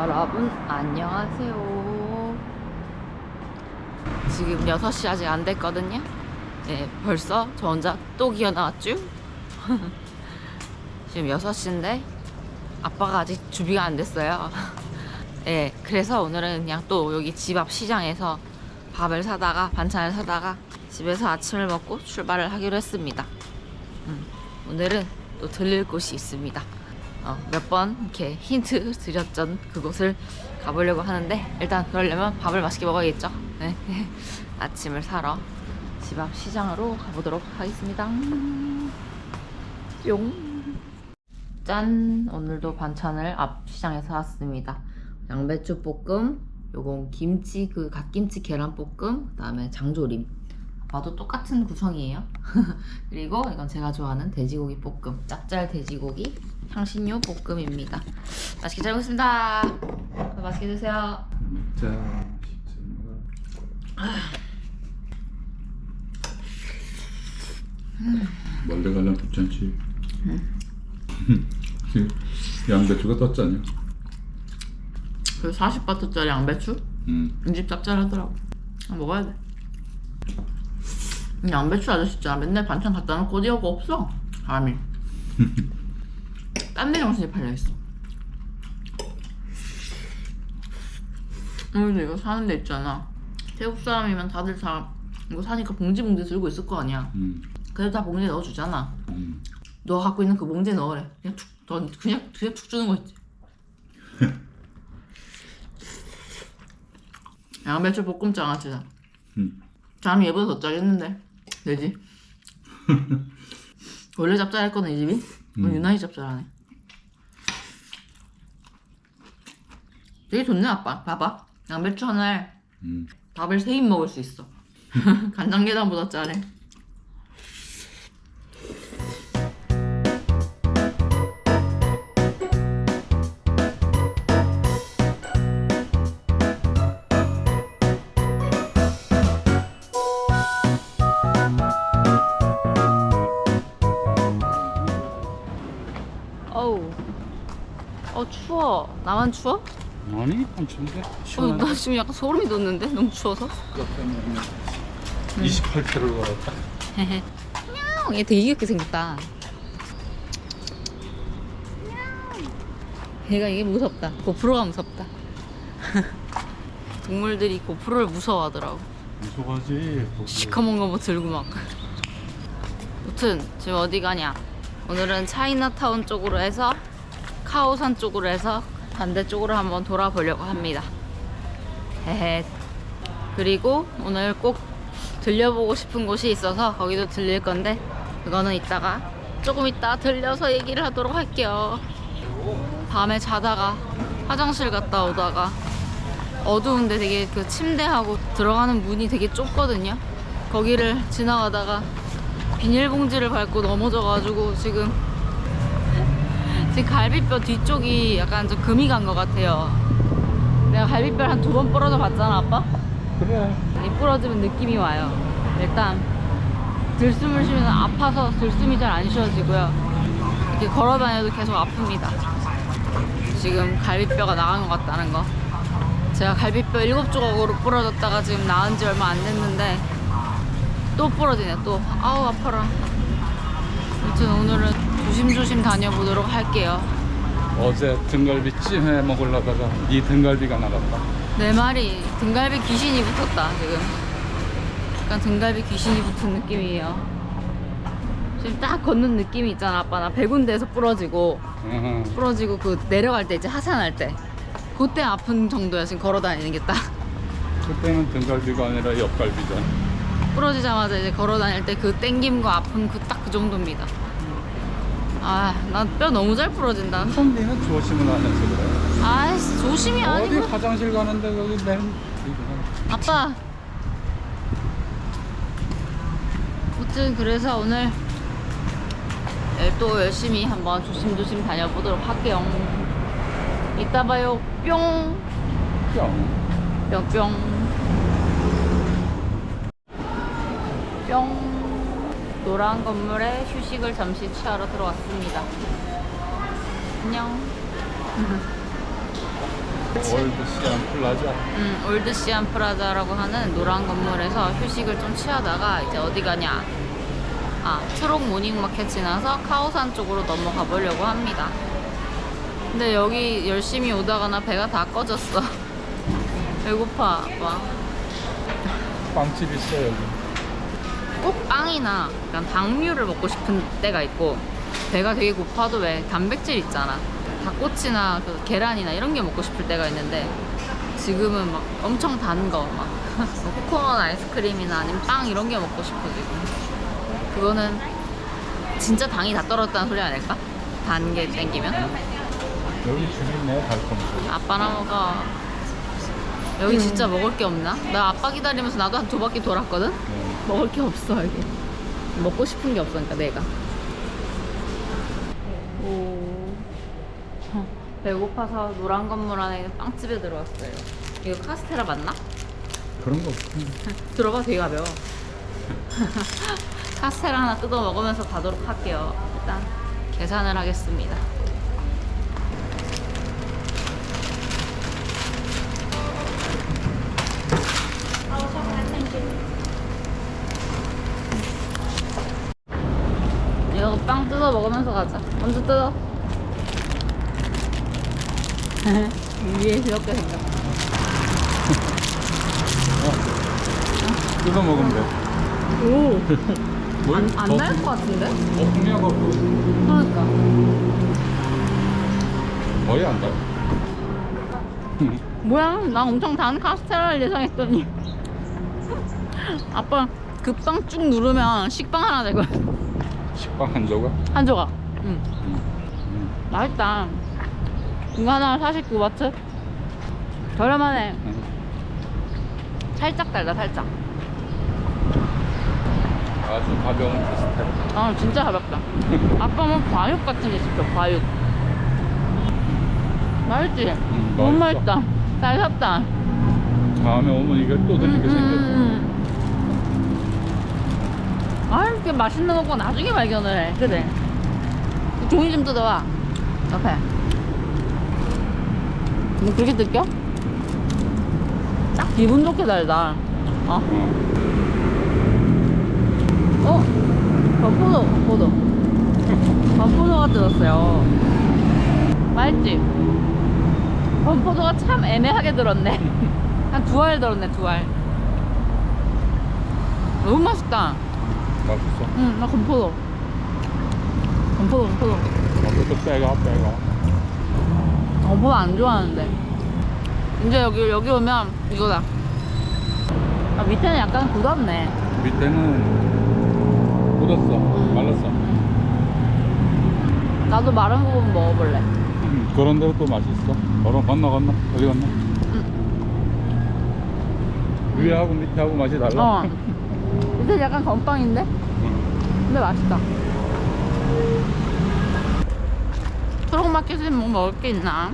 여러분 안녕하세요. 지금 6시 아직 안 됐거든요. 네, 벌써 저 혼자 또 기어 나왔죠? 지금 6시인데 아빠가 아직 준비가 안 됐어요. 예, 그래서 오늘은 그냥 또 여기 집 앞 시장에서 밥을 사다가 반찬을 사다가 집에서 아침을 먹고 출발을 하기로 했습니다. 음, 오늘은 또 들릴 곳이 있습니다. 어, 몇번 이렇게 힌트 드렸던 그곳을 가보려고 하는데 일단 그러려면 밥을 맛있게 먹어야겠죠. 네. 아침을 사러 집 앞 시장으로 가보도록 하겠습니다. 뿅. 짠! 오늘도 반찬을 앞 시장에서 샀습니다. 양배추 볶음, 요건 김치 그 갓김치 계란 볶음, 그 다음에 장조림. 봐도 똑같은 구성이에요. 그리고 이건 제가 좋아하는 돼지고기 볶음, 짭짤 돼지고기 향신료 볶음입니다. 맛있게 잘 먹겠습니다. 맛있게 드세요. 자, 멀리 가려면 괜찮지. 양배추가 떴잖냐. 그 40바트짜리 양배추? 음. 이집 짭짤하더라고. 아, 먹어야 돼. 이 양배추 아저씨 있잖아. 맨날 반찬 갖다 놓고 어디 가고 없어. 감이. 딴데 정신이 팔려있어. 오늘도 이거 사는 데 있잖아. 태국 사람이면 다들 다 이거 사니까 봉지 봉지 들고 있을 거 아니야. 음. 그래도 다 봉지에 넣어주잖아. 음. 너 갖고 있는 그 봉지에 넣으래. 그냥 툭, 넌 그냥 그냥 툭 주는 거 있지. 양배추 볶음 장아찌다. 음. 잠이 얘보다 더 짜겠는데 되지? 원래 짭짤했거든 이 집이. 음. 유난히 짭짤하네. 되게 좋네 아빠. 봐봐. 양배추 하나에 음. 밥을 세 입 먹을 수 있어. 간장게장보다 짜네. 추워. 나만 추워? 아니, 엄청데 어, 나 지금 약간 소름이 돋는데 너무 추워서. 28km를 걸었다. 헤헤. 냥, 얘 되게 귀엽게 생겼다. 얘가 이게 무섭다. 고프로가 무섭다. 동물들이 고프로를 무서워하더라고. 무서워하지. 시커먼 거 뭐 들고 막. 무튼 지금 어디 가냐? 오늘은 차이나타운 쪽으로 해서 카오산 쪽으로 해서 반대쪽으로 한번 돌아보려고 합니다. 그리고 오늘 꼭 들려보고 싶은 곳이 있어서 거기도 들릴 건데 그거는 이따가 조금 이따 들려서 얘기를 하도록 할게요. 밤에 자다가 화장실 갔다 오다가 어두운데 되게 그 침대하고 들어가는 문이 되게 좁거든요. 거기를 지나가다가 비닐봉지를 밟고 넘어져가지고 지금 지금 갈비뼈 뒤쪽이 약간 좀 금이 간 것 같아요. 내가 갈비뼈 한두 번 부러져 봤잖아, 아빠? 그래. 이 부러지면 느낌이 와요. 일단 들숨을 쉬면 아파서 들숨이 잘 안 쉬어지고요. 이렇게 걸어 다녀도 계속 아픕니다. 지금 갈비뼈가 나간 것 같다는 거. 제가 갈비뼈 일곱 조각으로 부러졌다가 지금 나은 지 얼마 안 됐는데 또 부러지네 또. 아우 아파라. 아무튼 오늘은 조심조심 다녀보도록 할게요. 어제 등갈비 찜 해 먹으려다가 네 등갈비가 나갔다. 내 말이 등갈비 귀신이 붙었다 지금. 약간 등갈비 귀신이 붙은 느낌이에요. 지금 딱 걷는 느낌이 있잖아. 아빠 나 배군대에서 부러지고 어, 부러지고 그 내려갈 때 이제 하산할 때. 그때 아픈 정도야 지금 걸어 다니는 게 딱. 그때는 등갈비가 아니라 옆갈비잖아. 부러지자마자 이제 걸어 다닐 때 그 땡김과 아픈 그딱 그 정도입니다 아난뼈 너무 잘 부러진다 참 네는 조심을 안 해서 그래. 아이씨 조심이 어디 아니고 화장실 가는데 거기 맨 아빠. 아무튼 그래서 오늘 예, 또 열심히 한번 조심조심 다녀보도록 할게요. 이따 봐요. 뿅. 뿅. 뿅뿅. 뿅. 노란 건물에 휴식을 잠시 취하러 들어왔습니다. 안녕. 월드 시안 플라자. 음, 올드 시안 프라자라고 하는 노란 건물에서 휴식을 좀 취하다가 이제 어디 가냐? 아, 초록 모닝마켓 지나서 카오산 쪽으로 넘어가 보려고 합니다. 근데 여기 열심히 오다가나 배가 다 꺼졌어. 배고파. 와. 빵집 있어 여기. 꼭 빵이나 약간 당류를 먹고 싶은 때가 있고 배가 되게 고파도 왜 단백질 있잖아 닭꼬치나 그 계란이나 이런 게 먹고 싶을 때가 있는데 지금은 막 엄청 단 거 막 코코넛 아이스크림이나 아니면 빵 이런 게 먹고 싶어 지금 그거는 진짜 당이 다 떨어졌다는 소리 아닐까? 단 게 땡기면 여기 줄이네 달콤. 아빠나 먹어 여기 진짜 먹을 게 없나? 나 아빠 기다리면서 나도 한 두 바퀴 돌았거든? 네. 먹을 게 없어 여기 먹고 싶은 게 없으니까 내가. 오. 어, 배고파서 노란 건물 안에 있는 빵집에 들어왔어요. 이거 카스테라 맞나? 그런 거 없어. 들어가 되게 가벼워 카스테라 하나 뜯어 먹으면서 가도록 할게요. 일단 계산을 하겠습니다. 이거 빵 뜯어 먹으면서 가자. 먼저 뜯어. 위에 귀엽게 생겼다. 뜯어 먹으면 돼. 오. 뭘? 안, 안날것 같은데? 어, 풍미하고. 그러니까. 거의 안 달. 뭐야? 나 엄청 단 카스테라를 예상했더니. 아빠 그빵쭉 누르면 식빵 하나 되거든 식빵 한 조각. 한 조각 응 음. 음. 맛있다 이거 하나 49바트 저렴하네 음. 살짝 달다 살짝 아주 가벼운 비슷해. 아 진짜 가볍다 아빠는 과육 같은 게 있어 과육 맛있지? 음, 너무 맛있어. 맛있다 잘 샀다 다음에 오면 이걸 또 드시게 생겼어. 음. 아 이렇게 맛있는 거고 나중에 발견을 해 그래 종이 좀 뜯어와 옆에 뭐 그렇게 느껴? 딱 기분 좋게 달다 어? 어. 어? 건포도 건포도 건포도가 들었어요 맛있지? 건포도가 참 애매하게 들었네 한 두 알 들었네 두알 너무 맛있다 맛있어. 응, 나 건포도. 건포도, 건포도. 맛있어. 빼가 빼가. 건포도 안 좋아하는데. 이제 여기, 여기 오면 이거다. 아, 밑에는 약간 굳었네. 밑에는 굳었어. 말랐어. 나도 마른 부분 먹어볼래. 음, 그런 데로 또 맛있어. 바로 건너 건너. 어디 건너? 위하고 밑하고 맛이 달라. 어. 밑에 약간 건빵인데? 음. 근데 맛있다. 초록마켓에 뭐 먹을 게 있나?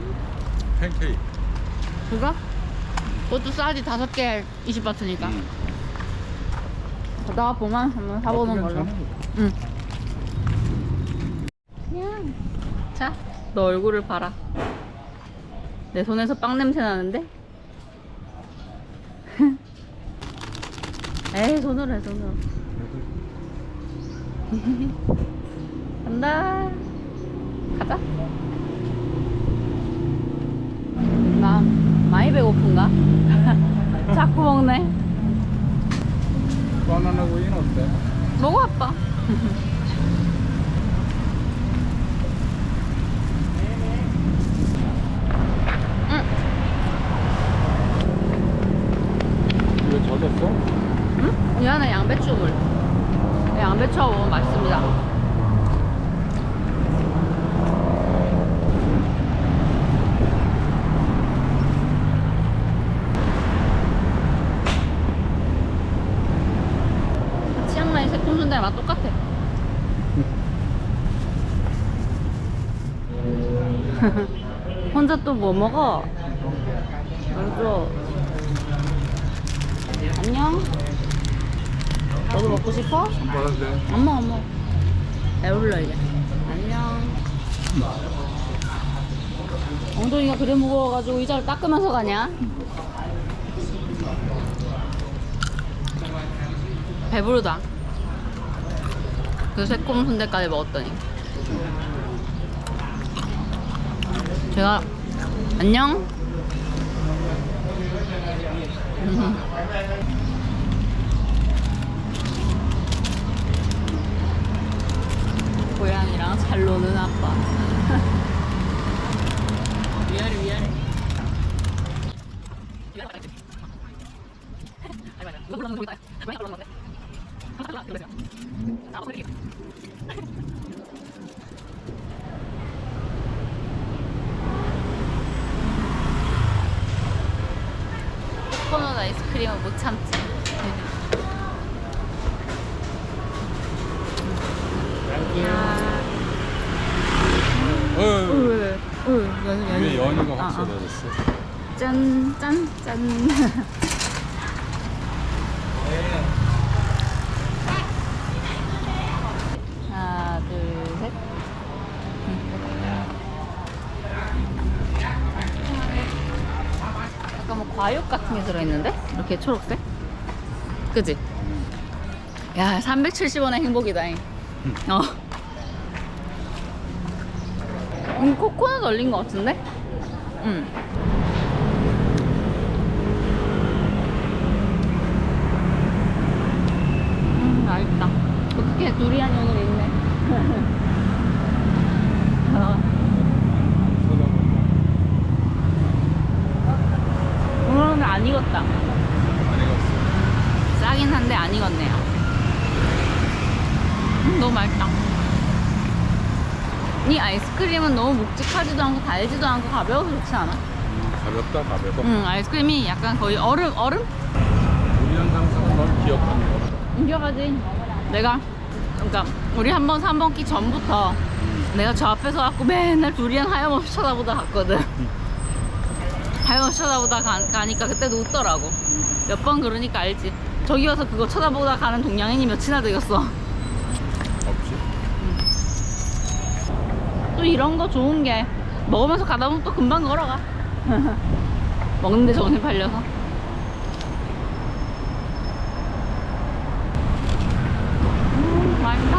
팬케이크. 그거? 그것도 싸지 다섯 개 20바트니까. 음. 가다가 보면 한번 사보는 걸로. 괜찮아. 응. 자, 너 얼굴을 봐라. 내 손에서 빵 냄새 나는데? 에이, 손으로 해, 손으로. 간다. 가자. 나 많이 배고픈가? 자꾸 먹네. 바나나 구이는 어때? 먹어, 아빠. 어, 엄청 맛있습니다. 아, 치앙마이 새콤 순대 맛 똑같아. 혼자 또 뭐 먹어? 알죠? 안녕? 너도 먹고 싶어? 안 받아도 돼. 엄마 엄마 배불러 이제 안녕 엉덩이가 그래 무거워가지고 의자를 닦으면서 가냐? 배부르다. 그 새콤 순대까지 먹었더니. 제가 안녕. 고양이랑 잘 노는 아빠. 위아래 위아래. 코코넛 아이스크림은 못 참지. 어, 왜? 위에 연이가 아, 아. 확 쏟아졌어. 짠, 짠, 짠. 하나, 둘, 셋. 약간 뭐 과육 같은 게 들어있는데? 이렇게 초록색? 그지? 야, 370원의 행복이다. 잉. 어. 음, 코코넛 얼린 것 같은데? 응. 음, 맛있다. 어떻게 두리안이 오늘 있네. 어, 오늘은 안 익었다. 안 익었어. 싸긴 한데 안 익었네요. 음, 너무 맛있다. 이 아이스크림은 너무 묵직하지도 않고 달지도 않고 가벼워서 좋지 않아? 음, 가볍다, 가벼워. 응, 아이스크림이 약간 거의 얼음, 얼음? 우리 항상은 널 기억하는 거. 이겨가지. 내가, 그러니까 우리 한번 3번 끼 전부터 내가 저 앞에서 갖고 맨날 두리안 하염없이 쳐다보다 갔거든. 하염없이 쳐다보다 가, 가니까 그때도 웃더라고. 몇 번 그러니까 알지. 저기 와서 그거 쳐다보다 가는 동양인이 몇이나 되겠어. 없지? 또 이런 거 좋은 게 먹으면서 가다 보면 또 금방 걸어가. 먹는데 정신 팔려서. 음, 맛있다.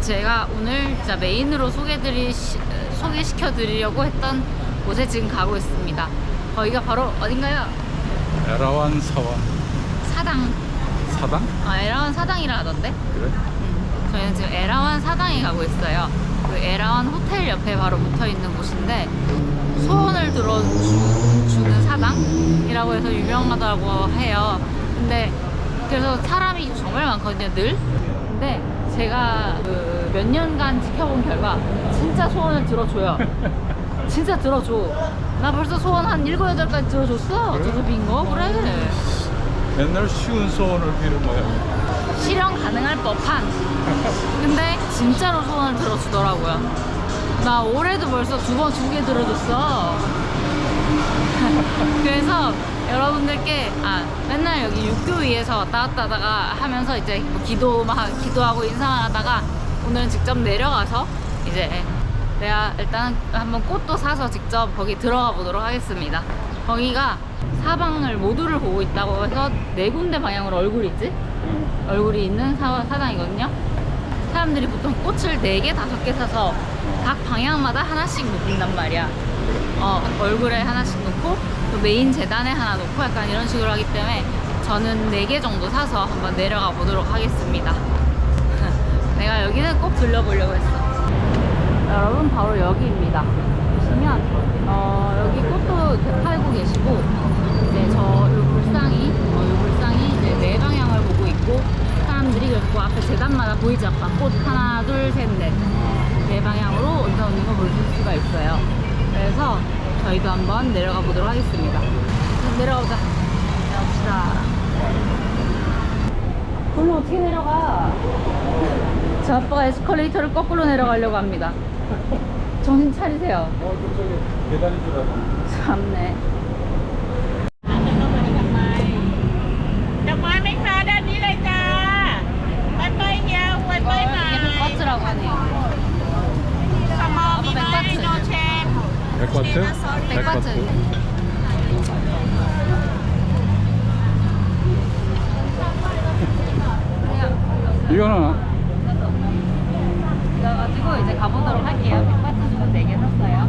제가 오늘 진짜 메인으로 소개드리 소개시켜 드리려고 했던 곳에 지금 가고 있습니다. 거기가 바로 어딘가요? 에라완 사원 사당. 사당? 아, 에라완 사당이라 하던데? 그래? 저희는 지금 에라완 사당에 가고 있어요. 그 에라완 호텔 옆에 바로 붙어 있는 곳인데 소원을 들어주는 사당이라고 해서 유명하다고 해요. 근데 그래서 사람이 정말 많거든요, 늘. 근데 제가 그 몇 년간 지켜본 결과 진짜 소원을 들어줘요. 진짜 들어줘. 나 벌써 소원 한 일곱 여덟 가지 들어줬어. 그래? 저도 빈거 그래. 맨날 쉬운 소원을 비는 거야. 실현 가능할 법한. 근데 진짜로 소원을 들어주더라고요. 나 올해도 벌써 두 번 두 개 들어줬어. 그래서 여러분들께 아 맨날 여기 육교 위에서 왔다 갔다 하다가 하면서 이제 뭐 기도 막 기도하고 인사만 하다가 오늘은 직접 내려가서 이제 내가 일단 한번 꽃도 사서 직접 거기 들어가 보도록 하겠습니다. 거기가 사방을 모두를 보고 있다고 해서 네 군데 방향으로 얼굴이 있지? 얼굴이 있는 사, 사당이거든요. 사람들이 보통 꽃을 4개, 5개 사서 각 방향마다 하나씩 놓는단 말이야. 어, 얼굴에 하나씩 놓고 또 메인 재단에 하나 놓고 약간 이런 식으로 하기 때문에 저는 4개 정도 사서 한번 내려가 보도록 하겠습니다. 내가 여기는 꼭 들려보려고 했어. 여러분 바로 여기입니다. 보시면 어, 여기 꽃도 팔고 계시고 이제 저요 불상이 어, 요 불상이 이제 네 방향을 보고 있고 사람들이 그리고 앞에 재단마다 보이지 아까 꽃 하나 둘 셋 넷 네 방향으로 온다 오는 거볼 수가 있어요. 그래서 저희도 한번 내려가 보도록 하겠습니다. 내려오자. 내려갑시다. 그럼 어떻게 내려가? 저 아빠가 에스컬레이터를 거꾸로 내려가려고 합니다. 정신 차리세요. 어, 저쪽에 계단인 줄 알고. 참네. 백바트? 백바트. 이거는 이거 가지고 이제 가보도록 할게요. 백바트 주문 4개 샀어요.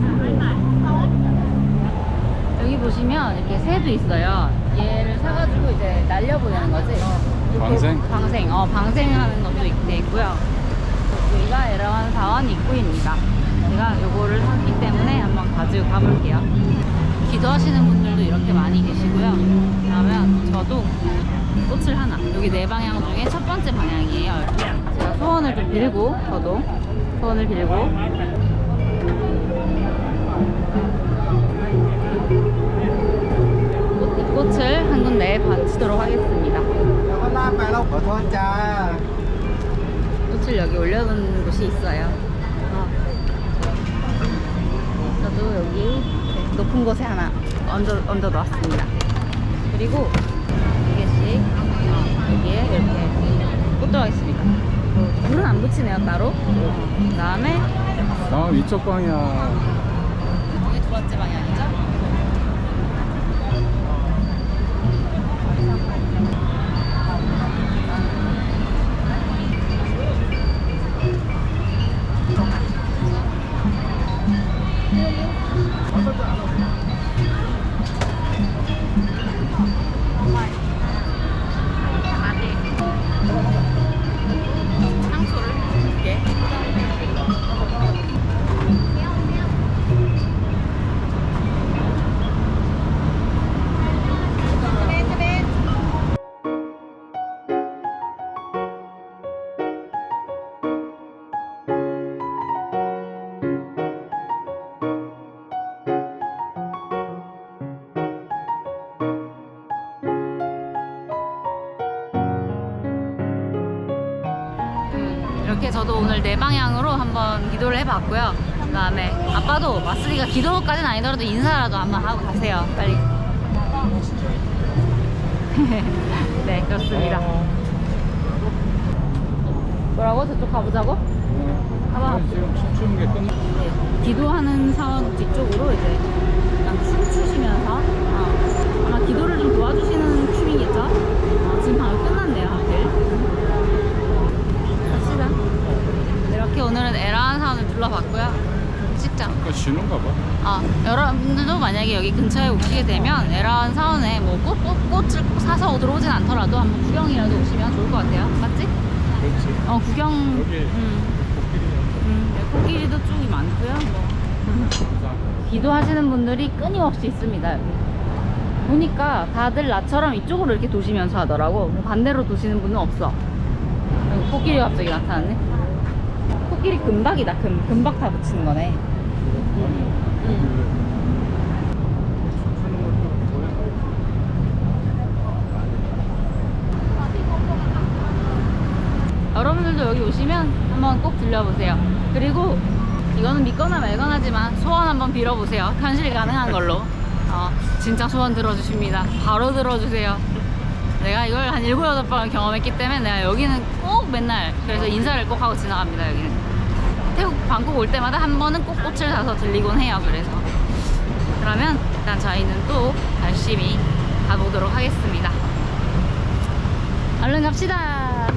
여기 보시면 이렇게 새도 있어요. 얘를 사가지고 이제 날려보내는 거지. 방생? 방생. 어, 방생하는 것도 있- 돼 있고요. 여기가 에라완 사원 입구입니다. 제가 요거를 샀기 때문에 한번 가지고 가볼게요. 기도하시는 분들도 이렇게 많이 계시고요. 그러면 저도 꽃을 하나. 여기 네 방향 중에 첫 번째 방향이에요. 제가 소원을 좀 빌고 저도 소원을 빌고. 이 꽃을 한 군데에 받치도록 하겠습니다. 꽃을 여기 올려놓은 곳이 있어요. 저도 여기 높은 곳에 하나 얹어, 얹어 놨습니다. 그리고 두 개씩 어, 여기에 이렇게 꽃 들어가 있습니다. 어, 불은 안 붙이네요, 따로. 어, 그 다음에 다음 이쪽 방향 이렇게 저도 오늘 네 방향으로 한번 기도를 해봤고요. 그 다음에 아빠도 마스리가 기도까지는 아니더라도 인사라도 한번 하고 가세요. 빨리. 네, 그렇습니다. 뭐라고? 저쪽 가보자고? 가봐. 지금 춤추는 게 끝나 네, 기도하는 사원 뒤쪽으로 이제 약간 춤추시면서 어, 아마 기도를 좀 도와주시는 춤이겠죠? 어, 지금 방금 끝났네요, 하필. 갑시다. 이렇게 오늘은 에라한 사원을 둘러봤고요. 찍자. 그러니까 쉬는가 봐 아, 여러분들도 만약에 여기 근처에 오시게 되면 에라한 사원에 뭐 꽃, 꽃, 꽃을 꼭 사서 들어오진 않더라도 한번 구경이라도 오시면 좋을 것 같아요. 맞지? 그렇지 어, 구경. 여기 음, 음, 네, 코끼리도 쭉이 많고요. 뭐. 코끼리 기도하시는 분들이 끊임없이 있습니다. 여기. 보니까 다들 나처럼 이쪽으로 이렇게 도시면서 하더라고. 뭐 반대로 도시는 분은 없어. 코끼리가 갑자기 나타났네. 코끼리 금박이다. 금, 금박 다 붙이는 거네. 여러분들도 여기 오시면 한번 꼭 들려보세요. 그리고 이거는 믿거나 말거나지만 소원 한번 빌어보세요. 현실 가능한 걸로. 어, 진짜 소원 들어주십니다. 바로 들어주세요. 내가 이걸 한 7, 8번을 경험했기 때문에 내가 여기는 꼭 맨날 그래서 인사를 꼭 하고 지나갑니다. 여기는. 태국 방콕 올 때마다 한 번은 꼭 꽃을 사서 들리곤 해요. 그래서. 그러면 일단 저희는 또 열심히 가보도록 하겠습니다. 얼른 갑시다.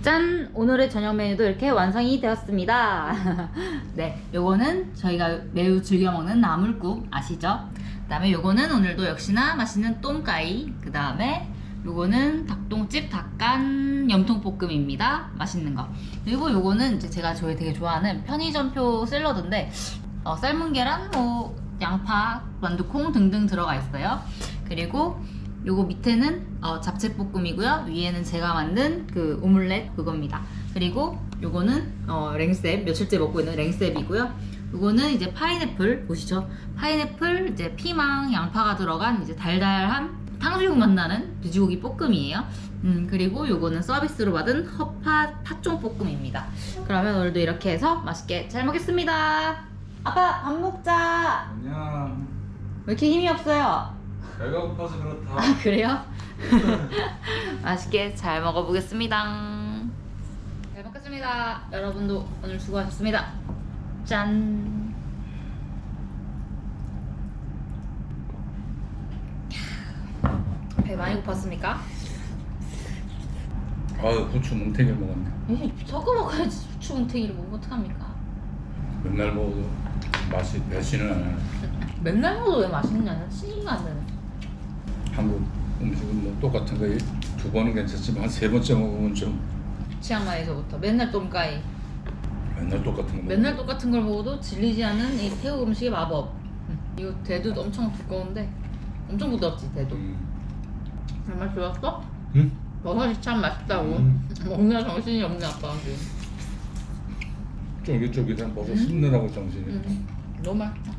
짠! 오늘의 저녁 메뉴도 이렇게 완성이 되었습니다. 네, 요거는 저희가 매우 즐겨 먹는 나물국 아시죠? 그 다음에 요거는 오늘도 역시나 맛있는 똠까이. 그 다음에 요거는 닭똥집 닭간 염통볶음입니다. 맛있는 거. 그리고 요거는 이제 제가 저희 되게 좋아하는 편의점표 샐러드인데 어, 삶은 계란, 뭐 양파, 만두콩 등등 들어가 있어요. 그리고 요거 밑에는 어, 잡채볶음이고요. 위에는 제가 만든 그 오믈렛 그겁니다. 그리고 요거는 어, 랭셉 며칠째 먹고 있는 랭셉이고요. 요거는 이제 파인애플 보시죠. 파인애플 이제 피망 양파가 들어간 이제 달달한 탕수육 맛 나는 돼지고기 볶음이에요. 음 그리고 요거는 서비스로 받은 허파 팥종 볶음입니다. 그러면 오늘도 이렇게 해서 맛있게 잘 먹겠습니다. 아빠 밥 먹자. 안녕 왜 이렇게 힘이 없어요? 배가 고파서 그렇다 아 그래요? 맛있게 잘 먹어보겠습니다. 잘 먹겠습니다. 여러분도 오늘 수고하셨습니다. 짠. 배 많이 고팠습니까? 아유 후추 뭉탱이 먹었네. 에이, 섞어 먹어야지 추운탱이를 뭐 어떡합니까? 맨날 먹어도 맛이 배신은 안 하네. 맨날 먹어도 왜 맛있냐? 신이가 안 되네. 한국 음식은 뭐 똑같은 거 두 번은 괜찮지만 한 세 번째 먹으면 좀 치앙마이에서부터 맨날 똠까이 맨날 똑같은 거. 맨날 똑같은 걸 먹어도 질리지 않은 이 태국 음식의 마법 음. 이거 대도 엄청 두꺼운데 엄청 부드럽지 대도 음. 정말 좋았어? 응? 버섯이 참 맛있다고 음. 먹느라 정신이 없네 아빠 지금 쫄깃쫄깃한 버섯 씹느라고 정신이. 음. 너무 맛있다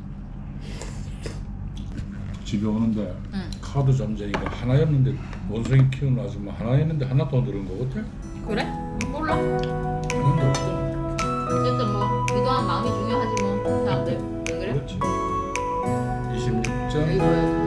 집에 오는데 응. 카드 이거 하나였는데 원숭이 키우는 아줌마 하나였는데 하나 더 늘은 거 같아? 그래? 몰라 그런데 어쨌든 뭐 기도한 마음이 중요하지 뭐 사람들 안 그래? 그렇지 26점 이거야